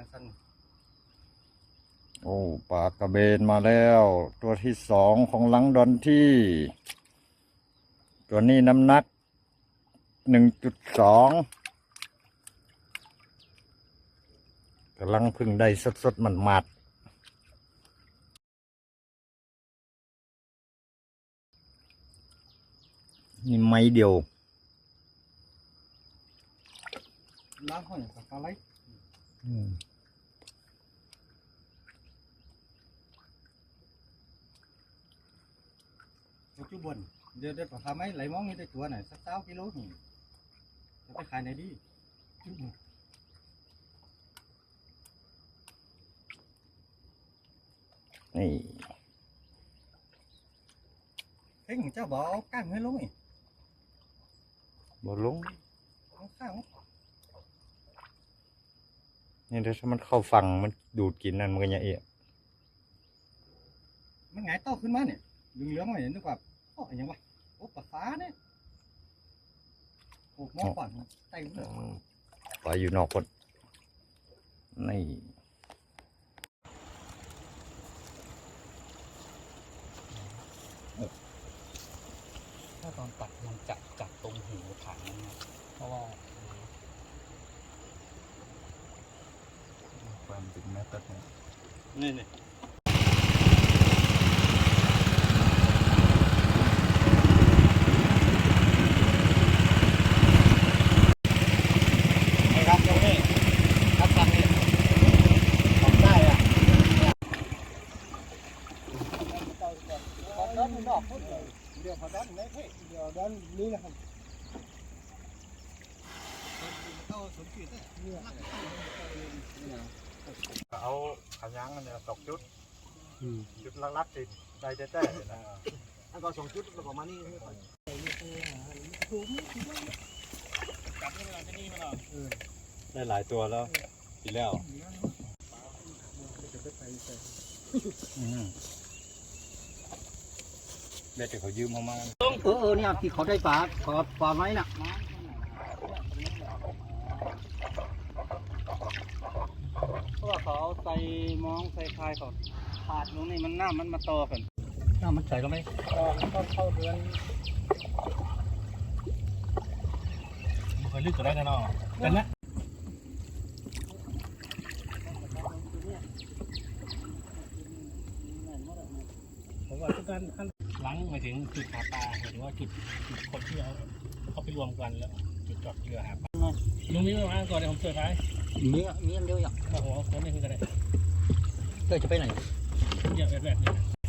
างสั้นโอ้ปลากระเบนมาแล้ว ตัวที่สองของหลังดอนที่ ตัวนี้น้ำหนักหนึ่งจุดสองกำลังเพึ่งได้สดสดๆมันมัดๆนี่ไม้เดียวล้างห้อยกับปลาไหล อืมตัวจุบน เดี๋ยวเดี๋ยวปลาคาไหมไหลมองนี่ได้ตัวไหนสักเก้ากิโลนี่จะไปขายไหนดีจุบนนี่เพ่งเจ้าบอกเอาก้างให้ลงนี่บอลงเอาข้างนี่ถ้ามันเข้าฝั่งมันดูดกินนั่นมันก็จะเอะมันหงายเต้าขึ้นมาเนี่ยดึงเหลืองมาเนี่ยนึกว่า โอ้ยยังวะโอ้ปลาฟ้าเนี่ยโอ้มองก่อนไต่มันปล่อยอยู่นอกคนนี่ถ้าตอนตัดมันจะจับตรงหูถังนั่นนะเพราะว่าความจริงแม่ตัดเนี่ยนี่นี่ไอ้ครับตรงนี้ครับฝั่งนี้ของใต้อะขอด้านนอกพุ่น เลยเดี๋ยวขอด้านไหนเพ่เดี๋ยวด้านนี้นะครับเข้าสมจิตเนี่ยเอาขยัางกันเนี่ยตกจุดจุดลักๆติดได้แต้ๆเลยนะอันก็สองชุดประมาณนี้นี่ก่อนได้หลายตัวแล้วปีแล้ว เบ็ดที่เขายืมเขามาเออเออเนี่ยที่เขาได้ปลาขอปลาไม้น่ะเพราะว่าเขาใส่มองใส่คายเขาขาดตรงนี้มันหน้ามันมาต่อกันน้ามันใส่ก็ไหมต่อก็เข้าเดือนเคยลึกก็ได้กันเนาะกันนะผมว่าทุกการขั้น หลังหมายถึงจุดหาปลาหมายถึงว่าจุดจุดคนที่เอาเขาไปรวมกันแล้วจุดจอดเรือหาปลาลุงมีมาก่อนเดี๋ยวผมเสิร์ฟให้มีอะมีอันเดียวอย่างโอ้โหคนนี้คือกันเลยเธอจะไปไหนเยอะแบบแบบนี้